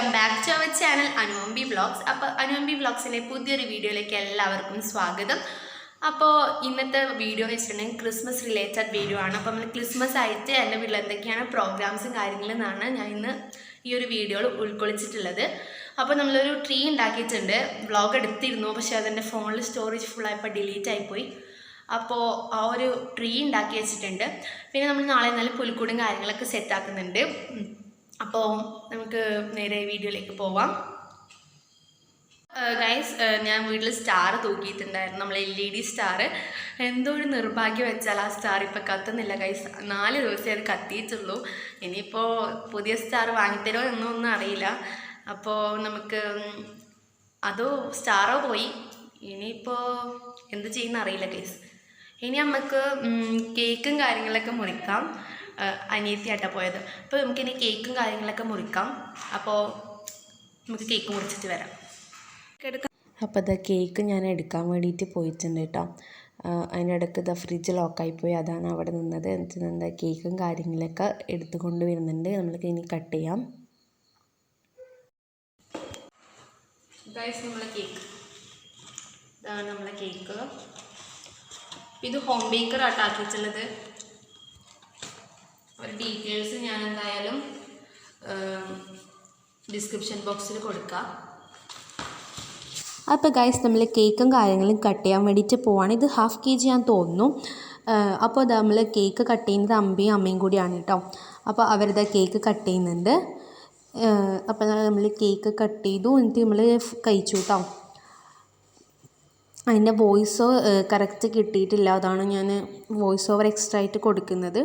Welcome back to our channel Anuvambi vlogs അപ്പോൾ അനുവമ്പി വ്ളോഗ്സിന്റെ പുതിയൊരു വീഡിയോയിലേക്ക് എല്ലാവർക്കും സ്വാഗതം. അപ്പോൾ ഇന്നത്തെ വീഡിയോ വെച്ചിട്ടുണ്ടെങ്കിൽ ക്രിസ്മസ് റിലേറ്റഡ് വീഡിയോ ആണ്. അപ്പോൾ നമ്മൾ ക്രിസ്മസ് ആയിട്ട് എന്റെ വീട്ടിൽ എന്തൊക്കെയാണ് പ്രോഗ്രാംസും കാര്യങ്ങളും എന്നാണ് ഞാൻ ഇന്ന് ഈ ഒരു വീഡിയോയിൽ ഉൾക്കൊള്ളിച്ചിട്ടുള്ളത്. അപ്പോൾ നമ്മളൊരു ട്രീ ഉണ്ടാക്കിയിട്ടുണ്ട്. വ്ളോഗ് എടുത്തിരുന്നു പക്ഷേ അതെന്റെ ഫോണിൽ സ്റ്റോറേജ് ഫുള്ളായപ്പോൾ ഡിലീറ്റ് ആയിപ്പോയി. അപ്പോൾ ആ ഒരു ട്രീ ഉണ്ടാക്കി വെച്ചിട്ടുണ്ട്. പിന്നെ നമ്മൾ നാളെ നല്ല പുൽക്കൂടും കാര്യങ്ങളൊക്കെ സെറ്റ് ആക്കുന്നുണ്ട്. ഉം. അപ്പോൾ നമുക്ക് നേരെ വീഡിയോയിലേക്ക് പോവാം. ഗൈസ് ഞാൻ വീട്ടിൽ സ്റ്റാർ തൂക്കിയിട്ടുണ്ടായിരുന്നു. നമ്മൾ എൽ ഇ ഡി സ്റ്റാർ എന്തോ ഒരു നിർഭാഗ്യം വെച്ചാൽ ആ സ്റ്റാർ ഇപ്പോൾ കത്തുന്നില്ല ഗൈസ് നാല് ദിവസമേ അത് കത്തിയിട്ടുള്ളൂ. ഇനിയിപ്പോൾ പുതിയ സ്റ്റാർ വാങ്ങിത്തരോ എന്നൊന്നും അറിയില്ല. അപ്പോൾ നമുക്ക് അതോ സ്റ്റാറോ പോയി. ഇനിയിപ്പോൾ എന്ത് ചെയ്യുന്ന അറിയില്ല ഗൈസ് ഇനി നമുക്ക് കേക്കും കാര്യങ്ങളൊക്കെ മുറിക്കാം. അനിയത്തിയായിട്ടാ പോയത്. അപ്പോൾ നമുക്കിനി കേക്കും കാര്യങ്ങളൊക്കെ മുറിക്കാം. അപ്പോൾ നമുക്ക് കേക്ക് മുറിച്ചിട്ട് വരാം. അപ്പോൾ അത് കേക്ക് ഞാൻ എടുക്കാൻ വേണ്ടിയിട്ട് പോയിട്ടുണ്ട് കേട്ടോ. അതിനിടയ്ക്ക് ഇതാ ഫ്രിഡ്ജ് ലോക്കായി പോയി അതാണ് അവിടെ നിന്നത്. എന്നിട്ട് എന്താ കേക്കും കാര്യങ്ങളൊക്കെ എടുത്തുകൊണ്ട് വരുന്നുണ്ട് നമ്മൾക്ക് ഇനി കട്ട് ചെയ്യാം. ഗൈസ് നമ്മളെ കേക്ക്. ഇതാണ് നമ്മളെ കേക്ക്. ഇത് ഹോം ബേക്കർ ആട്ടാക്കിച്ചുള്ളത് ആക്കിയിട്ടുള്ളത് ഒരു ഡീറ്റെയിൽസ് ഞാൻ എന്തായാലും ഡിസ്ക്രിപ്ഷൻ ബോക്സിൽ കൊടുക്കാം. അപ്പോൾ ഗൈസ് നമ്മൾ കേക്കും കാര്യങ്ങളും കട്ട് ചെയ്യാൻ വേണ്ടിയിട്ട് പോവാണ്. ഇത് ഹാഫ് കെ ജി ഞാൻ തോന്നുന്നു അപ്പോൾ അത് നമ്മൾ കേക്ക് കട്ട് ചെയ്യുന്നത് അമ്മയും അമ്മയും കൂടിയാണ് കേട്ടോ അപ്പോൾ അവരുടെ കേക്ക് കട്ട് ചെയ്യുന്നുണ്ട്. അപ്പോൾ നമ്മൾ കേക്ക് കട്ട് ചെയ്തു. എന്നിട്ട് നമ്മൾ കഴിച്ചു കേട്ടോ അതിന്റെ വോയിസോ കറക്റ്റ് കിട്ടിയിട്ടില്ല. അതാണ് ഞാൻ വോയിസ് ഓവർ എക്സ്ട്രാ ആയിട്ട് കൊടുക്കുന്നത്.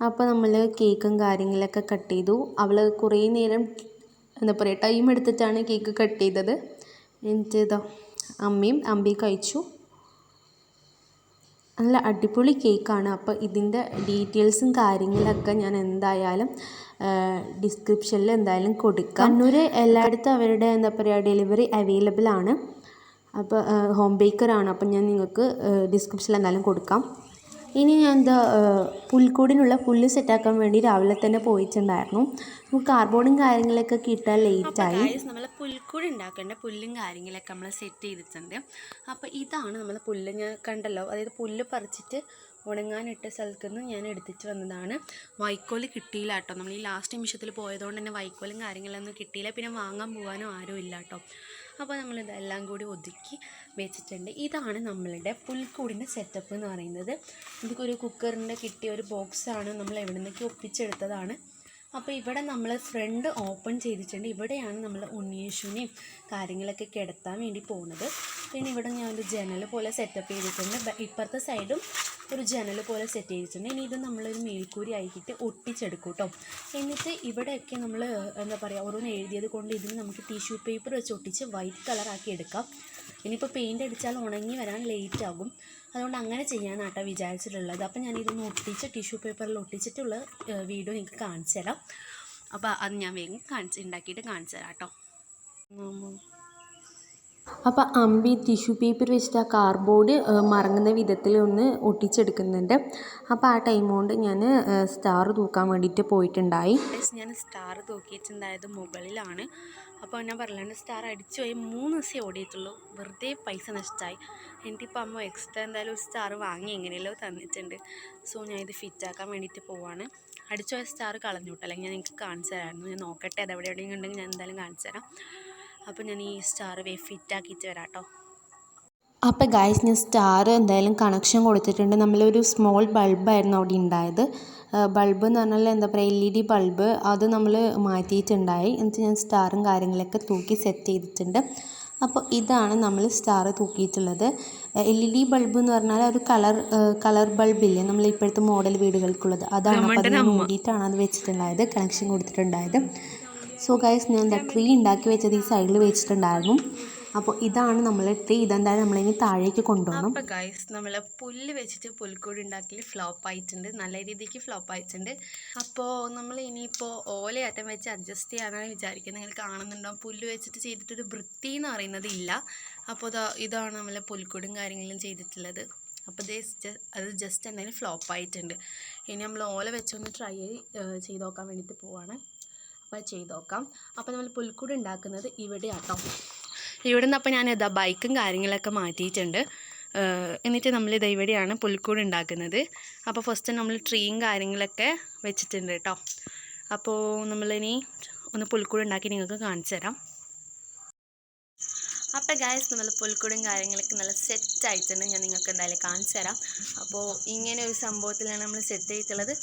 അപ്പോൾ നമ്മൾ കേക്കും കാര്യങ്ങളൊക്കെ കട്ട് ചെയ്തു. അവൾ കുറേ നേരം എന്താ പറയുക ടൈം എടുത്തിട്ടാണ് കേക്ക് കട്ട് ചെയ്തത്. എന്നിട്ട് ഇതാ അമ്മയും അമ്മയും കഴിച്ചു. നല്ല അടിപൊളി കേക്കാണ് അപ്പോൾ ഇതിന്റെ ഡീറ്റെയിൽസും കാര്യങ്ങളൊക്കെ ഞാൻ എന്തായാലും ഡിസ്ക്രിപ്ഷനിൽ എന്തായാലും കൊടുക്കാം. കണ്ണൂർ എല്ലായിടത്തും അവരുടെ എന്താ പറയുക ഡെലിവറി അവൈലബിൾ ആണ്. അപ്പോൾ ഹോം ബേക്കറാണ് അപ്പം ഞാൻ നിങ്ങൾക്ക് ഡിസ്ക്രിപ്ഷനിൽ എന്തായാലും കൊടുക്കാം. ഇനി ഞാൻ എന്താ പുൽക്കൂടിനുള്ള പുല്ല് സെറ്റാക്കാൻ വേണ്ടി രാവിലെ തന്നെ പോയിട്ടുണ്ടായിരുന്നു നമുക്ക് കാർബോർഡും കാര്യങ്ങളൊക്കെ കിട്ടാൻ ലേറ്റായി നമ്മൾ പുൽക്കൂടി ഉണ്ടാക്കേണ്ട പുല്ലും കാര്യങ്ങളൊക്കെ നമ്മൾ സെറ്റ് ചെയ്തിട്ടുണ്ട്. അപ്പോൾ ഇതാണ് നമ്മൾ പുല്ല് ഞാൻ കണ്ടല്ലോ. അതായത് പുല്ല് പറിച്ചിട്ട് ഉണങ്ങാനിട്ട സ്ഥലത്തു നിന്ന് ഞാൻ എടുത്തിട്ട് വന്നതാണ്. വൈക്കോൽ കിട്ടിയില്ല കേട്ടോ. നമ്മൾ ഈ ലാസ്റ്റ് നിമിഷത്തിൽ പോയതുകൊണ്ട് തന്നെ വൈക്കോലും കാര്യങ്ങളൊന്നും കിട്ടിയില്ല. പിന്നെ വാങ്ങാൻ പോകാനോ ആരും ഇല്ല കേട്ടോ. അപ്പോൾ നമ്മളിതെല്ലാം കൂടി ഒതുക്കി വെച്ചിട്ടുണ്ട്. ഇതാണ് നമ്മളുടെ പുൽക്കൂടിന്റെ സെറ്റപ്പ് എന്ന് പറയുന്നത്. നമുക്കൊരു കുക്കറിന്റെ കിട്ടിയ ഒരു ബോക്സാണ് നമ്മൾ എവിടെ നിന്നൊക്കെ ഒപ്പിച്ചെടുത്തതാണ്. അപ്പോൾ ഇവിടെ നമ്മൾ ഫ്രണ്ട് ഓപ്പൺ ചെയ്തിട്ടുണ്ട്. ഇവിടെയാണ് നമ്മൾ ഉണ്ണിയേശുവിനെയും കാര്യങ്ങളൊക്കെ കിടത്താൻ വേണ്ടി പോകുന്നത്. പിന്നെ ഇവിടെ ഞാൻ ഒരു ജനൽ പോലെ സെറ്റപ്പ് ചെയ്തിട്ടുണ്ട്. ഇപ്പുറത്തെ സൈഡും ഒരു ജനൽ പോലെ സെറ്റ് ചെയ്തിട്ടുണ്ട്. ഇനി ഇത് നമ്മളൊരു മേൽക്കൂരി ആക്കിയിട്ട് ഒട്ടിച്ചെടുക്കും കേട്ടോ എന്നിട്ട് ഇവിടെയൊക്കെ നമ്മൾ എന്താ പറയുക ഓരോന്ന് എഴുതിയത് കൊണ്ട് ഇതിന് നമുക്ക് ടിഷ്യൂ പേപ്പർ വെച്ച് ഒട്ടിച്ച് വൈറ്റ് കളറാക്കി എടുക്കാം. ഇനിയിപ്പോൾ പെയിന്റ് അടിച്ചാൽ ഉണങ്ങി വരാൻ ലേറ്റ് ആകും. അതുകൊണ്ട് അങ്ങനെ ചെയ്യാനാട്ടോ വിചാരിച്ചിട്ടുള്ളത്. അപ്പം ഞാനിതൊന്ന് ഒട്ടിച്ച് ടിഷ്യൂ പേപ്പറിൽ ഒട്ടിച്ചിട്ടുള്ള വീഡിയോ നിങ്ങൾക്ക് കാണിച്ചു തരാം. അപ്പോൾ അത് ഞാൻ വേഗം കാണിച്ച് ഉണ്ടാക്കിയിട്ട് കാണിച്ചു തരാം കേട്ടോ അപ്പോൾ അമ്പി ടിഷ്യൂ പേപ്പർ വെച്ചിട്ട് ആ കാർഡ്ബോർഡ് മറങ്ങുന്ന വിധത്തിൽ ഒന്ന് ഒട്ടിച്ചെടുക്കുന്നുണ്ട്. അപ്പോൾ ആ ടൈം കൊണ്ട് ഞാൻ സ്റ്റാർ തൂക്കാൻ വേണ്ടിയിട്ട് പോയിട്ടുണ്ടായി. ഞാൻ സ്റ്റാർ തൂക്കിയിട്ടുണ്ടായത് മുകളിലാണ്. അപ്പോൾ ഞാൻ പറഞ്ഞാണ്ട് സ്റ്റാർ അടിച്ചു പോയി. മൂന്ന് ദിവസമേ ഓടിയിട്ടുള്ളൂ. വെറുതെ പൈസ നഷ്ടമായി എനിക്കിപ്പോൾ അമ്മ എക്സ്ട്രാ എന്തായാലും ഒരു സ്റ്റാർ വാങ്ങി എങ്ങനെയല്ലോ തന്നിട്ടുണ്ട്. സോ ഞാൻ ഇത് ഫിറ്റാക്കാൻ വേണ്ടിയിട്ട് പോവാണ്. അടിച്ചു പോയ സ്റ്റാർ കളഞ്ഞു വിട്ടല്ലേ ഞാൻ നിങ്ങൾക്ക് കാണിച്ചു തരാമായിരുന്നു ഞാൻ നോക്കട്ടെ അത് എവിടെ എവിടെയെങ്കിലും ഉണ്ടെങ്കിൽ ഞാൻ എന്തായാലും കാണിച്ചു തരാം. അപ്പോൾ ഞാൻ ഈ സ്റ്റാർ വേ ഫിറ്റാക്കിയിട്ട് വരാം കേട്ടോ അപ്പോൾ ഗായ്സ് ഞാൻ സ്റ്റാർ എന്തായാലും കണക്ഷൻ കൊടുത്തിട്ടുണ്ട്. നമ്മളൊരു സ്മോൾ ബൾബായിരുന്നു അവിടെ ഉണ്ടായത്. ബൾബ് എന്ന് പറഞ്ഞാൽ എന്താ പറയുക എൽ ഇ ഡി ബൾബ് അത് നമ്മൾ മാറ്റിയിട്ടുണ്ടായി. എന്നിട്ട് ഞാൻ സ്റ്റാറും കാര്യങ്ങളൊക്കെ തൂക്കി സെറ്റ് ചെയ്തിട്ടുണ്ട്. അപ്പോൾ ഇതാണ് നമ്മൾ സ്റ്റാർ തൂക്കിയിട്ടുള്ളത്. എൽ ഇ ഡി ബൾബ് എന്ന് പറഞ്ഞാൽ ഒരു കളർ കളർ ബൾബില്ലേ നമ്മൾ ഇപ്പോഴത്തെ മോഡൽ വീടുകൾക്കുള്ളത്. അതാണ് അപ്പോൾ അതിന് മൂടിയിട്ടാണ് അത് വെച്ചിട്ടുണ്ടായത് കണക്ഷൻ കൊടുത്തിട്ടുണ്ടായത്. സോ ഗൈസ് ഞാൻ എന്താ ട്രീ ഉണ്ടാക്കി വെച്ചത് ഈ സൈഡിൽ വെച്ചിട്ടുണ്ടായിരുന്നു. അപ്പോൾ ഇതാണ് നമ്മൾ ട്രീ ഇതെന്തായാലും നമ്മളിനി താഴേക്ക് കൊണ്ടുപോകണം അപ്പോൾ ഗൈസ് നമ്മൾ പുല്ല് വെച്ചിട്ട് പുൽക്കൂട് ഉണ്ടാക്കി ഫ്ലോപ്പ് ആയിട്ടുണ്ട്. നല്ല രീതിക്ക് ഫ്ലോപ്പ് ആയിട്ടുണ്ട്. അപ്പോൾ നമ്മൾ ഇനിയിപ്പോൾ ഓലയാറ്റം വെച്ച് അഡ്ജസ്റ്റ് ചെയ്യാനാണ് വിചാരിക്കുന്നത്. നിങ്ങൾ കാണുന്നുണ്ടോ? പുല്ല് വെച്ചിട്ട് ചെയ്തിട്ടൊരു വൃത്തി എന്ന് പറയുന്നത് ഇല്ല. അപ്പോൾ ഇതാ ഇതാണ് നമ്മൾ പുൽക്കൂടും കാര്യങ്ങളും ചെയ്തിട്ടുള്ളത്. അപ്പോൾ ഇത് അത് ജസ്റ്റ് എന്തായാലും ഫ്ലോപ്പ് ആയിട്ടുണ്ട്. ഇനി നമ്മൾ ഓല വെച്ചൊന്ന് ട്രൈ ചെയ്ത് നോക്കാൻ വേണ്ടിയിട്ട് പോവാണ്. അപ്പോൾ ചെയ്ത് നോക്കാം. അപ്പോൾ നമ്മൾ പുൽക്കൂട് ഉണ്ടാക്കുന്നത് ഇവിടെ ആട്ടോ ഇവിടെ നിന്ന് അപ്പോൾ ഞാൻ ഇതാ ബൈക്കും കാര്യങ്ങളൊക്കെ മാറ്റിയിട്ടുണ്ട്. എന്നിട്ട് നമ്മൾ ഇതാ ഇവിടെയാണ് പുൽക്കൂട് ഉണ്ടാക്കുന്നത്. അപ്പോൾ ഫസ്റ്റ് നമ്മൾ ട്രീയും കാര്യങ്ങളൊക്കെ വെച്ചിട്ടുണ്ട് കേട്ടോ. അപ്പോൾ നമ്മളിനി ഒന്ന് പുൽക്കൂട് ഉണ്ടാക്കി നിങ്ങൾക്ക് കാണിച്ചു തരാം. അപ്പോൾ ഗായസ് നമ്മൾ പുൽക്കൂടും കാര്യങ്ങളൊക്കെ നല്ല സെറ്റ് ആയിട്ടുണ്ട്. ഞാൻ നിങ്ങൾക്ക് എന്തായാലും കാണിച്ചു തരാം. അപ്പോൾ ഇങ്ങനെ ഒരു സംഭവത്തിലാണ് നമ്മൾ സെറ്റ് ചെയ്തിട്ടുള്ളത്.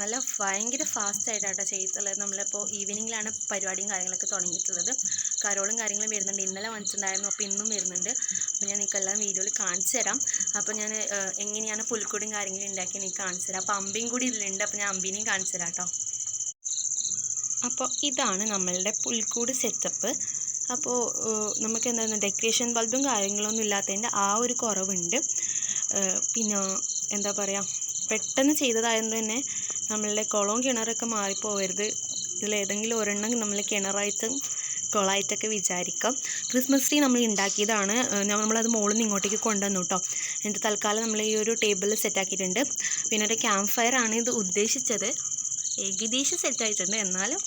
നല്ല ഭയങ്കര ഫാസ്റ്റ് ആയിട്ടാട്ടോ ചെയ്തിട്ടുള്ളത്. നമ്മളിപ്പോൾ ഈവനിങ്ങിലാണ് പരിപാടിയും കാര്യങ്ങളൊക്കെ തുടങ്ങിയിട്ടുള്ളത്. കരോളും കാര്യങ്ങളും വരുന്നുണ്ട്. ഇന്നലെ വന്നിട്ടുണ്ടായിരുന്നു. അപ്പോൾ ഇന്നും വരുന്നുണ്ട്. അപ്പോൾ ഞാൻ നിങ്ങൾക്ക് വീഡിയോയിൽ കാണിച്ചു തരാം. അപ്പോൾ ഞാൻ എങ്ങനെയാണ് പുൽക്കൂടും കാര്യങ്ങളും ഉണ്ടാക്കി എനിക്ക് കാണിച്ചു തരാം. അപ്പോൾ അമ്പിയും കൂടി ഇതിലുണ്ട്. അപ്പോൾ ഞാൻ അമ്പിനെയും കാണിച്ചു തരാം കേട്ടോ. അപ്പോൾ ഇതാണ് നമ്മളുടെ പുൽക്കൂട് സെറ്റപ്പ് അപ്പോൾ നമുക്ക് നമുക്ക് എന്താണ് ഡെക്കറേഷൻ ബൾബും കാര്യങ്ങളൊന്നും ഇല്ലാത്തതിന്റെ ആ ഒരു കുറവുണ്ട്. പിന്നെ എന്താ പറയുക പെട്ടെന്ന് ചെയ്തതായതുകൊണ്ട് തന്നെ നമ്മളുടെ കുളവും കിണറൊക്കെ മാറിപ്പോവരുത്. ഇതിലേതെങ്കിലും ഒരെണ്ണം നമ്മൾ കിണറായിട്ടും കുളമായിട്ടൊക്കെ വിചാരിക്കാം. ക്രിസ്മസ് ട്രീ നമ്മൾ ഉണ്ടാക്കിയതാണ് നമ്മളത് മുകളിൽ നിന്ന് ഇങ്ങോട്ടേക്ക് കൊണ്ടുവന്നു കേട്ടോ എന്നിട്ട് തൽക്കാലം നമ്മൾ ഈ ഒരു ടേബിളിൽ സെറ്റാക്കിയിട്ടുണ്ട് പിന്നെ ഒരു ക്യാമ്പ് ഫയർ ആണ് ഇത് ഉദ്ദേശിച്ചത്. ഏകദേശം സെറ്റായിട്ടുണ്ട് എന്നാലും.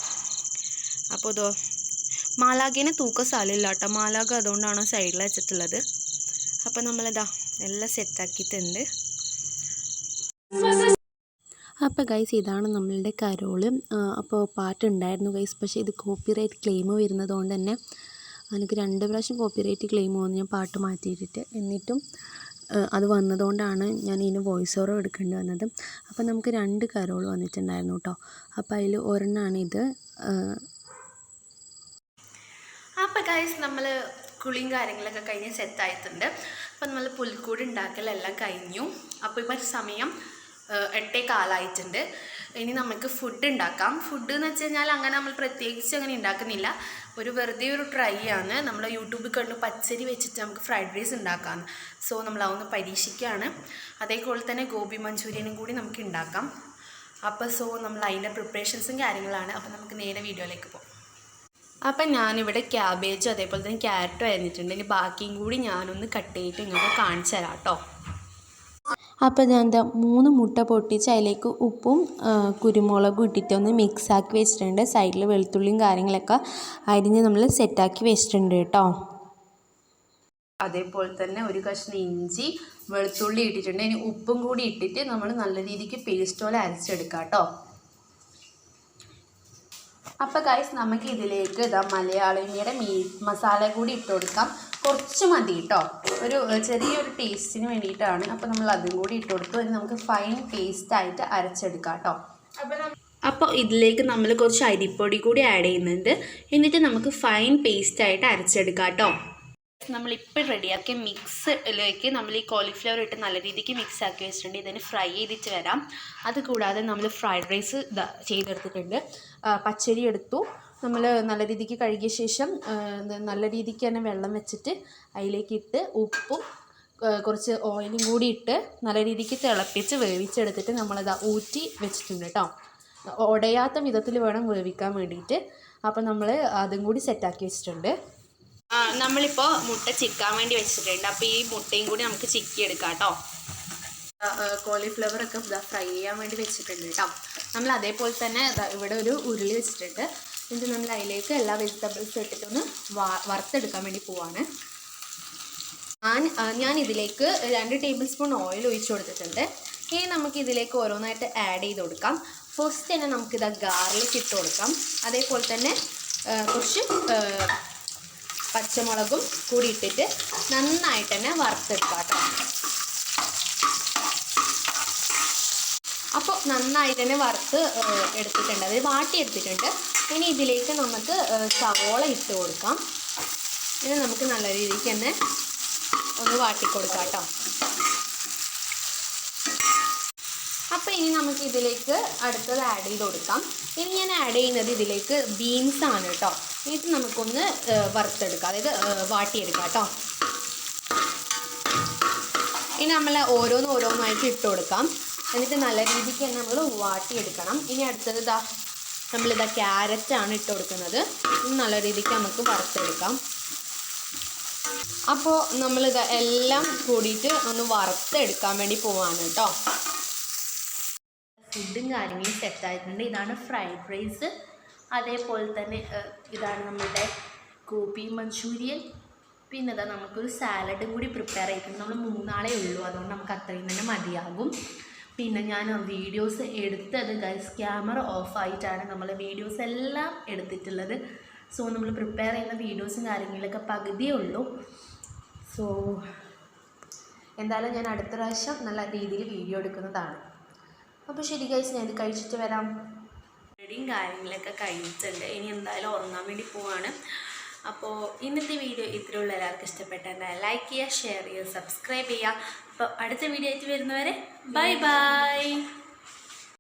അപ്പോൾ ഇതോ മാലാഖേനെ തൂക്ക സ്ഥലമില്ല കേട്ടോ മാലാഖ അതുകൊണ്ടാണ് സൈഡിൽ വെച്ചിട്ടുള്ളത്. അപ്പോൾ നമ്മളിതാ എല്ലാം സെറ്റാക്കിയിട്ടുണ്ട് അപ്പോൾ ഗൈസ് ഇതാണ് നമ്മളുടെ കരോൾ. അപ്പോൾ പാട്ടുണ്ടായിരുന്നു ഗൈസ് പക്ഷേ ഇത് കോപ്പിറൈറ്റ് ക്ലെയിം വരുന്നത് കൊണ്ട് തന്നെ എനിക്ക് രണ്ട് പ്രാവശ്യം കോപ്പിറൈറ്റ് ക്ലെയിം വന്നു ഞാൻ പാട്ട് മാറ്റിയിട്ടിട്ട്. എന്നിട്ടും അത് വന്നതുകൊണ്ടാണ് ഞാൻ ഇതിന് വോയിസ് ഓവർ എടുക്കേണ്ടി വന്നത്. അപ്പോൾ നമുക്ക് രണ്ട് കരോൾ വന്നിട്ടുണ്ടായിരുന്നു കേട്ടോ അപ്പോൾ അതിൽ ഒരെണ്ണമാണിത് അപ്പോൾ ഗൈസ് നമ്മൾ കുളിയും കാര്യങ്ങളൊക്കെ കഴിഞ്ഞ് സെറ്റായിട്ടുണ്ട് അപ്പോൾ നമ്മൾ പുൽക്കൂട് ഉണ്ടാക്കലെല്ലാം കഴിഞ്ഞു. അപ്പോൾ ഇപ്പോൾ സമയം എട്ടേ കാലായിട്ടുണ്ട്. ഇനി നമുക്ക് ഫുഡ് ഉണ്ടാക്കാം. ഫുഡ് എന്ന് വെച്ച് കഴിഞ്ഞാൽ അങ്ങനെ നമ്മൾ പ്രത്യേകിച്ച് അങ്ങനെ ഉണ്ടാക്കുന്നില്ല. ഒരു വെറുതെ ഒരു ട്രൈ ആണ്. നമ്മൾ യൂട്യൂബിൽ കണ്ട് പച്ചരി വെച്ചിട്ട് നമുക്ക് ഫ്രൈഡ് റൈസ് ഉണ്ടാക്കാം. സോ നമ്മൾ അതൊന്ന് പരീക്ഷിക്കുകയാണ്. അതേപോലെ തന്നെ ഗോബി മഞ്ചൂരിയനും കൂടി നമുക്ക് ഉണ്ടാക്കാം. അപ്പോൾ സോ നമ്മൾ അതിന്റെ പ്രിപ്പറേഷൻസും കാര്യങ്ങളാണ്. അപ്പോൾ നമുക്ക് നേരെ വീഡിയോയിലേക്ക് പോകാം. അപ്പം ഞാനിവിടെ ക്യാബേജും അതേപോലെ തന്നെ ക്യാരറ്റും അരിഞ്ഞിട്ടുണ്ട് ഇനി ബാക്കിയും കൂടി ഞാനൊന്ന് കട്ട് ചെയ്തിട്ട് നിങ്ങൾക്ക് കാണിച്ചു തരാം കേട്ടോ. അപ്പോൾ ഞാൻ എന്താ മൂന്ന് മുട്ട പൊട്ടിച്ച് അതിലേക്ക് ഉപ്പും കുരുമുളകും മിക്സ് ആക്കി വെച്ചിട്ടുണ്ട്. സൈഡിൽ വെളുത്തുള്ളിയും കാര്യങ്ങളൊക്കെ അരിഞ്ഞ് നമ്മൾ സെറ്റാക്കി വെച്ചിട്ടുണ്ട് കേട്ടോ. അതേപോലെ തന്നെ ഒരു കഷ്ണം ഇഞ്ചി വെളുത്തുള്ളി ഇട്ടിട്ടുണ്ട്. ഇനി ഉപ്പും കൂടി ഇട്ടിട്ട് നമ്മൾ നല്ല രീതിക്ക് പേസ്റ്റ് പോലെ അരച്ചെടുക്കാം കേട്ടോ. അപ്പോൾ ഗൈസ് നമുക്ക് ഇതിലേക്ക് ഇതാ മലയാളിയുടെ മീറ്റ് മസാല കൂടി ഇട്ട് കൊടുക്കാം. കുറച്ച് മതി കേട്ടോ ഒരു ചെറിയൊരു ടേസ്റ്റിന് വേണ്ടിയിട്ടാണ്. അപ്പോൾ നമ്മൾ അതും കൂടി ഇട്ട് കൊടുത്തു. ഇനി നമുക്ക് ഫൈൻ ടേസ്റ്റ് ആയിട്ട് അരച്ചെടുക്കാം കേട്ടോ അപ്പോൾ ഇതിലേക്ക് നമ്മൾ കുറച്ച് അരിപ്പൊടി കൂടി ആഡ് ചെയ്യുന്നുണ്ട്. എന്നിട്ട് നമുക്ക് ഫൈൻ പേസ്റ്റ് ആയിട്ട് അരച്ചെടുക്കാം കേട്ടോ നമ്മളിപ്പോൾ റെഡിയാക്കിയ മിക്സിലേക്ക് നമ്മൾ ഈ കോളിഫ്ലവർ ഇട്ട് നല്ല രീതിക്ക് മിക്സ് ആക്കി വെച്ചിട്ടുണ്ട്. ഇതിന് ഫ്രൈ ചെയ്തിട്ട് വരാം. അതുകൂടാതെ നമ്മൾ ഫ്രൈഡ് റൈസ് ചെയ്തെടുത്തിട്ടുണ്ട്. പച്ചരി എടുത്തു. നമ്മൾ നല്ല രീതിക്ക് കഴുകിയ ശേഷം നല്ല രീതിക്ക് തന്നെ വെള്ളം വെച്ചിട്ട് അതിലേക്ക് ഇട്ട് ഉപ്പും കുറച്ച് ഓയിലും കൂടി ഇട്ട് നല്ല രീതിക്ക് തിളപ്പിച്ച് വേവിച്ചെടുത്തിട്ട് നമ്മളത് ഊറ്റി വെച്ചിട്ടുണ്ട് കേട്ടോ ഒടയാത്ത വിധത്തിൽ വേണം വേവിക്കാൻ വേണ്ടിയിട്ട്. അപ്പോൾ നമ്മൾ അതും കൂടി സെറ്റാക്കി വെച്ചിട്ടുണ്ട്. നമ്മളിപ്പോൾ മുട്ട ചിക്കാൻ വേണ്ടി വെച്ചിട്ടുണ്ട്. അപ്പോൾ ഈ മുട്ടയും കൂടി നമുക്ക് ചിക്കി എടുക്കാം കേട്ടോ കോളിഫ്ലവർ ഒക്കെ ഫ്രൈ ചെയ്യാൻ വേണ്ടി വെച്ചിട്ടുണ്ട് കേട്ടോ നമ്മൾ അതേപോലെ തന്നെ ഇവിടെ ഒരു ഉരുളി വെച്ചിട്ടുണ്ട്. എന്നിട്ട് നമ്മൾ അതിലേക്ക് എല്ലാ വെജിറ്റബിൾസും ഇട്ടിട്ടൊന്ന് വറുത്തെടുക്കാൻ വേണ്ടി പോവാണ്. ഞാൻ ഞാൻ ഇതിലേക്ക് രണ്ട് ടേബിൾ സ്പൂൺ ഓയിൽ ഒഴിച്ചു കൊടുത്തിട്ടുണ്ട്. ഇനി നമുക്ക് ഇതിലേക്ക് ഓരോന്നായിട്ട് ആഡ് ചെയ്ത് കൊടുക്കാം. ഫസ്റ്റ് തന്നെ നമുക്കിത് ഗാർലിക് ഇട്ട് കൊടുക്കാം. അതേപോലെ തന്നെ കുറച്ച് പച്ചമുളകും കൂടി ഇട്ടിട്ട് നന്നായിട്ട് തന്നെ വറുത്തെടുക്കാം കേട്ടോ അപ്പോൾ നന്നായി തന്നെ വറുത്ത് എടുത്തിട്ടുണ്ട്. അത് വാട്ടി എടുത്തിട്ടുണ്ട്. ഇനി ഇതിലേക്ക് നമുക്ക് സവോള ഇട്ട് കൊടുക്കാം. ഇനി നമുക്ക് നല്ല രീതിക്ക് തന്നെ ഒന്ന് വാട്ടിക്കൊടുക്കാം കേട്ടോ. അപ്പോൾ ഇനി നമുക്ക് ഇതിലേക്ക് അടുത്തത് ആഡ് ചെയ്ത് കൊടുക്കാം. ഇനി ഞാൻ ആഡ് ചെയ്യുന്നത് ഇതിലേക്ക് ബീൻസ് ആണ് കേട്ടോ. ഇത് നമുക്കൊന്ന് വറുത്തെടുക്കാം. അതായത് വാട്ടിയെടുക്കാം കേട്ടോ. ഇനി നമ്മൾ ഓരോന്ന് ഓരോന്നായിട്ട് ഇട്ട് കൊടുക്കാം. എന്നിട്ട് നല്ല രീതിക്ക് തന്നെ നമ്മൾ വാട്ടിയെടുക്കണം. ഇനി അടുത്തത് ഇതാ നമ്മളിതാ ക്യാരറ്റാണ് ഇട്ട് കൊടുക്കുന്നത്. നല്ല രീതിക്ക് നമുക്ക് വറുത്തെടുക്കാം. അപ്പോൾ നമ്മളിത് എല്ലാം കൂടിയിട്ട് ഒന്ന് വറുത്തെടുക്കാൻ വേണ്ടി പോവാണ് കേട്ടോ. ഫുഡും കാര്യങ്ങളും സെറ്റായിട്ടുണ്ട് ഇതാണ് ഫ്രൈഡ് റൈസ് അതേപോലെ തന്നെ ഇതാണ് നമ്മുടെ ഗോപി മഞ്ചൂരിയൻ. പിന്നെ ഇതാ നമുക്കൊരു സാലഡും കൂടി പ്രിപ്പയർ ചെയ്തിട്ടുണ്ട്. നമ്മൾ മൂന്നാളേ ഉള്ളൂ. അതുകൊണ്ട് നമുക്ക് അത്രയും തന്നെ മതിയാകും. പിന്നെ ഞാൻ വീഡിയോസ് എടുത്തത് ഗൈസ് ക്യാമറ ഓഫായിട്ടാണ് നമ്മൾ വീഡിയോസ് എല്ലാം എടുത്തിട്ടുള്ളത്. സോ നമ്മൾ പ്രിപ്പയർ ചെയ്യുന്ന വീഡിയോസും കാര്യങ്ങളൊക്കെ പകുതിയേ ഉള്ളൂ. സോ എന്തായാലും ഞാൻ അടുത്ത പ്രാവശ്യം നല്ല രീതിയിൽ വീഡിയോ എടുക്കുന്നതാണ്. അപ്പോൾ ശരി ഗൈസ് ഞാൻ ഇത് കഴിച്ചിട്ട് വരാം. റെഡിയും കാര്യങ്ങളൊക്കെ കഴിഞ്ഞിട്ടുണ്ട്. ഇനി എന്തായാലും ഉറങ്ങാൻ വേണ്ടി പോവാണ്. അപ്പോൾ ഇന്നത്തെ വീഡിയോ ഇത്രയുള്ള എല്ലാവർക്കും ഇഷ്ടപ്പെട്ട ലൈക്ക് ചെയ്യുക ഷെയർ ചെയ്യുക സബ്സ്ക്രൈബ് ചെയ്യുക. അപ്പോൾ അടുത്ത വീഡിയോ ആയിട്ട് വരുന്നവരെ ബൈ ബൈ